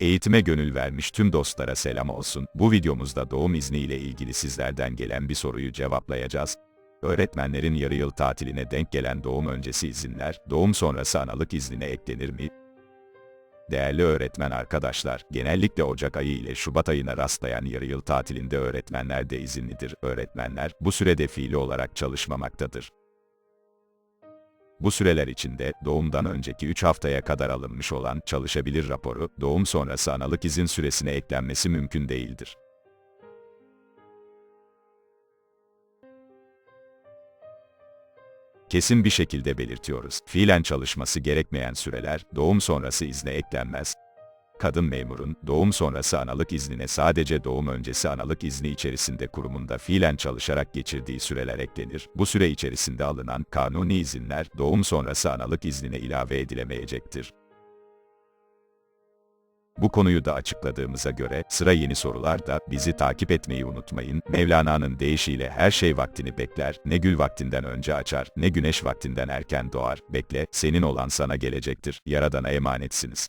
Eğitime gönül vermiş tüm dostlara selam olsun. Bu videomuzda doğum izni ile ilgili sizlerden gelen bir soruyu cevaplayacağız. Öğretmenlerin yarı yıl tatiline denk gelen doğum öncesi izinler, doğum sonrası analık iznine eklenir mi? Değerli öğretmen arkadaşlar, genellikle Ocak ayı ile Şubat ayına rastlayan yarı yıl tatilinde öğretmenler de izinlidir. Öğretmenler, bu sürede fiili olarak çalışmamaktadır. Bu süreler içinde doğumdan önceki 3 haftaya kadar alınmış olan çalışabilir raporu, doğum sonrası analık izin süresine eklenmesi mümkün değildir. Kesin bir şekilde belirtiyoruz. Fiilen çalışması gerekmeyen süreler doğum sonrası izne eklenmez. Kadın memurun doğum sonrası analık iznine sadece doğum öncesi analık izni içerisinde kurumunda fiilen çalışarak geçirdiği süreler eklenir. Bu süre içerisinde alınan kanuni izinler doğum sonrası analık iznine ilave edilemeyecektir. Bu konuyu da açıkladığımıza göre sıra yeni sorularda bizi takip etmeyi unutmayın. Mevlana'nın deyişiyle her şey vaktini bekler, ne gül vaktinden önce açar, ne güneş vaktinden erken doğar. Bekle, senin olan sana gelecektir. Yaradana emanetsiniz.